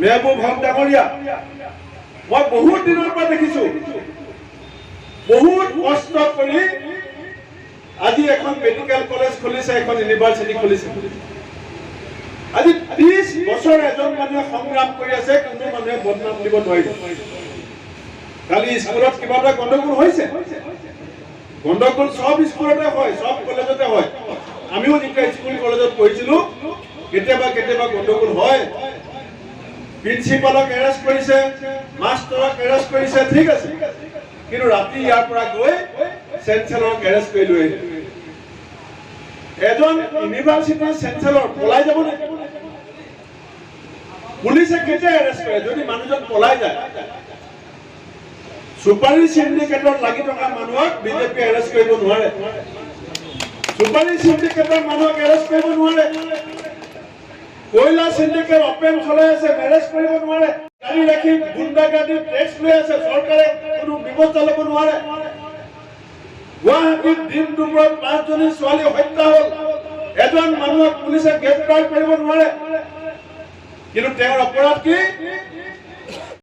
মেহবুব হক ডাঙৰীয়া। মই বহুত দিনৰ পৰা দেখিছো। বহুত কষ্ট কৰি আজি এখন মেডিকেল কলেজ খুলিছে এখন ইউনিভাৰ্চিটি খুলিছে। আজি ত্ৰিশ বছৰ এজন মানুহে সংগ্ৰাম কৰি আছে কোনো মানুহে বদনাম দিব কালি স্কুলত কিবা এটা গণ্ডগোল হৈছে? গণ্ডগোল চব স্কুলতে হয় চব কলেজতে হয়। আমিও যেতিয়া স্কুল কলেজত পঢ়িছিলো কেতিয়াবা কেতিয়াবা গণ্ডগোল হয়। প্ৰিন্সিপালক এৰেষ্ট কৰিছে মাষ্টৰক এৰেষ্ট কৰিছে ঠিক আছে। কিন্তু ৰাতি ইয়াৰ পৰা গৈ চেঞ্চেলৰক এৰেষ্ট কৰি লৈ এজন ইউনিভাৰ্চিটিৰ চেঞ্চেলৰ পলাই যাব নে পুলিচে কেতিয়া এৰেষ্ট কৰে? যদি মানুহজন পলাই যায়। চুপাৰী চিণ্ডিকেটত লাগি থকা মানুহক বিজেপি এৰেষ্ট কৰিব নোৱাৰে। চুপাৰী চিণ্ডিকেটৰ মানুহক এৰেষ্ট কৰিব নোৱাৰে। কয়লা চিণ্ডিকেট অপেন চলাই আছে এৰেষ্ট কৰিব নোৱাৰে গাড়ী ৰাখি গুণ্ডাগাৰ্ডী টেক্স লৈ আছে চৰকাৰে কোনো ব্যৱস্থা ল'ব নোৱাৰে। গুৱাহাটীত দিন দুপৰত পাঁচজনী ছোৱালী হত্যা হ'ল। এজন মানুহক পুলিচে গ্ৰেপ্তাৰ কৰিব নোৱাৰে। কিন্তু তেওঁৰ অপৰাধ কি?